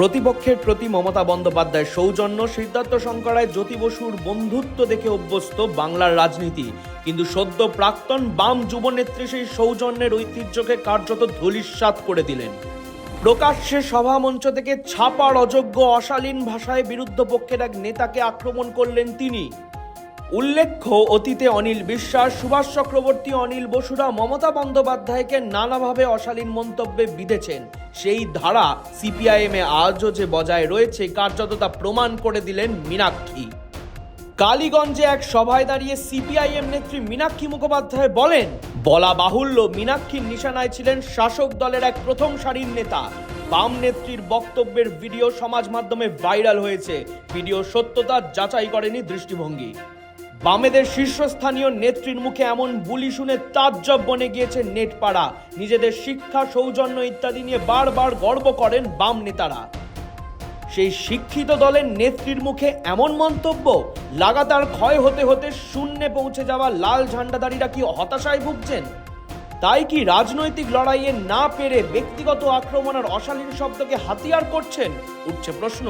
প্রতিপক্ষের প্রতি মমতা বন্দ্যোপাধ্যায় সৌজন্য, সিদ্ধার্থ শঙ্করায় জ্যোতি বসুর বন্ধুত্ব দেখে অভ্যস্ত বাংলার রাজনীতি। কিন্তু সদ্য প্রাক্তন বাম যুবনেত্রী সেই সৌজন্যের ঐতিহ্যকে কার্যত ধূলিস্বাত করে দিলেন। প্রকাশ্যে সভামঞ্চ থেকে ছাপার অযোগ্য অশালীন ভাষায় বিরুদ্ধ পক্ষের এক নেতাকে আক্রমণ করলেন তিনি। উল্লেখ্য, অতীতে অনিল বিশ্বাস, সুভাষ চক্রবর্তী, অনিল বসুরা, মমতা বন্দ্যোপাধ্যায়কে নানাভাবে অশালীন মন্তব্যে বিঁধেছেন। সেই ধারা সিপিআইএম আজও যে বজায় রয়েছে, কার্যত তা প্রমাণ করে দিলেন মীনাক্ষী। কালীগঞ্জে এক সভায় দাঁড়িয়ে সিপিআইএম নেত্রী মীনাক্ষী মুখোপাধ্যায় বলেন, বলা বাহুল্য, মীনাক্ষীর নিশানায় ছিলেন শাসক দলের এক প্রথম সারির নেতা। বাম নেত্রীর বক্তব্যের ভিডিও সমাজ মাধ্যমে ভাইরাল হয়েছে। ভিডিও সত্যতা যাচাই করেনি দৃষ্টিভঙ্গি। বামেদের শীর্ষস্থানীয় নেত্রীর মুখে এমন বুলি শুনে তাজ্জব বনে গিয়েছে নেটপাড়া। নিজেদের শিক্ষা, সৌজন্য ইত্যাদি নিয়ে বারবার গর্ব করেন বাম নেতারা। সেই শিক্ষিত দলের নেত্রীর মুখে এমন মন্তব্য, লাগাতার ক্ষয় হতে হতে শূন্যে পৌঁছে যাওয়া লাল ঝান্ডাদারীরা কি হতাশায় ভুগছেন? তাই কি রাজনৈতিক লড়াইয়ে না পেরে ব্যক্তিগত আক্রমণ আর অশালীন শব্দকে হাতিয়ার করছেন? উঠছে প্রশ্ন।